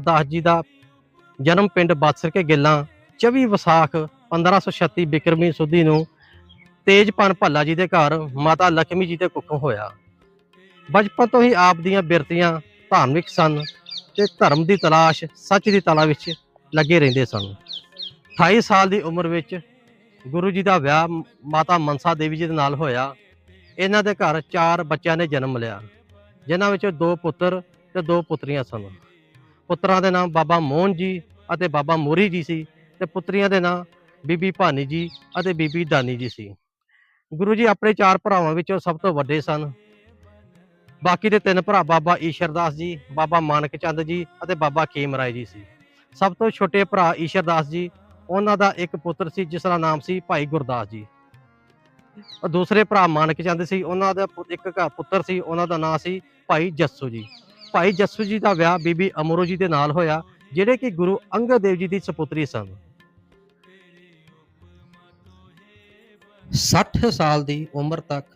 ਦਾਸ ਜੀ ਦਾ ਜਨਮ ਪਿੰਡ ਬਾਸਰ ਕੇ ਗਿੱਲਾਂ 24 ਵਿਸਾਖ 1536 ਬਿਕਰਮੀ ਸੁਦੀ ਨੂੰ ਤੇਜਪਨ ਭੱਲਾ ਜੀ ਦੇ ਘਰ ਮਾਤਾ ਲక్ష్ਮੀ ਜੀ ਦੇ ਕੁੱਖੋਂ ਹੋਇਆ। ਬਚਪਨ ਤੋਂ ਹੀ ਆਪ ਦੀਆਂ ਬਿਰਤੀਆਂ ਧਾਰਮਿਕ ਸਨ ਤੇ ਧਰਮ ਦੀ ਤਲਾਸ਼ ਸੱਚ ਦੀ ਤਲਾ ਵਿੱਚ ਲੱਗੇ ਰਹਿੰਦੇ ਸਨ। 28 ਸਾਲ ਦੀ ਉਮਰ ਵਿੱਚ ਗੁਰੂ ਜੀ ਦਾ ਵਿਆਹ ਮਾਤਾ ਮਨਸਾ ਦੇਵੀ ਜੀ ਦੇ ਨਾਲ ਹੋਇਆ। ਇਹਨਾਂ ਦੇ ਘਰ ਚਾਰ ਬੱਚਿਆਂ ਨੇ ਜਨਮ ਲਿਆ, ਜਿਨ੍ਹਾਂ ਵਿੱਚ ਦੋ ਪੁੱਤਰ ਤੇ ਦੋ ਪੁੱਤਰੀਆਂ ਸਨ। ਪੁੱਤਰਾਂ ਦੇ ਨਾਮ ਬਾਬਾ ਮੋਹਨ ਜੀ ਅਤੇ ਬਾਬਾ ਮੋਰੀ ਜੀ ਸੀ ਤੇ ਪੁੱਤਰੀਆਂ ਦੇ ਨਾਮ ਬੀਬੀ ਭਾਨੀ ਜੀ ਅਤੇ ਬੀਬੀ ਦਾਨੀ ਜੀ ਸੀ। ਗੁਰੂ ਜੀ ਆਪਣੇ ਚਾਰ ਭਰਾਵਾਂ ਵਿੱਚੋਂ ਸਭ ਤੋਂ ਵੱਡੇ ਸਨ। ਬਾਕੀ ਦੇ ਤਿੰਨ ਭਰਾ ਬਾਬਾ ਈਸ਼ਰਦਾਸ ਜੀ, ਬਾਬਾ ਮਾਨਕ ਚੰਦ ਜੀ ਅਤੇ ਬਾਬਾ ਖੇਮ ਰਾਏ ਜੀ ਸੀ। ਸਭ ਤੋਂ ਛੋਟੇ ਭਰਾ ਈਸ਼ਰਦਾਸ ਜੀ, ਉਹਨਾਂ ਦਾ ਇੱਕ ਪੁੱਤਰ ਸੀ ਜਿਸ ਦਾ ਨਾਮ ਸੀ ਭਾਈ ਗੁਰਦਾਸ ਜੀ। ਦੂਸਰੇ ਭਰਾ ਮਾਨਕ ਚੰਦ ਸੀ, ਉਹਨਾਂ ਦਾ ਪੁ- ਇੱਕ ਪੁੱਤਰ ਸੀ, ਉਹਨਾਂ ਦਾ ਨਾਮ ਸੀ ਭਾਈ ਜੱਸੂ ਜੀ। ਭਾਈ ਜੱਸੂ ਜੀ ਦਾ ਵਿਆਹ ਬੀਬੀ ਅਮਰੋ ਜੀ ਦੇ ਨਾਲ ਹੋਇਆ, ਜਿਹੜੇ ਕਿ ਗੁਰੂ ਅੰਗਦ ਦੇਵ ਜੀ ਦੀ ਸੁਪੁੱਤਰੀ ਸਨ। 60 ਸਾਲ ਦੀ ਉਮਰ ਤੱਕ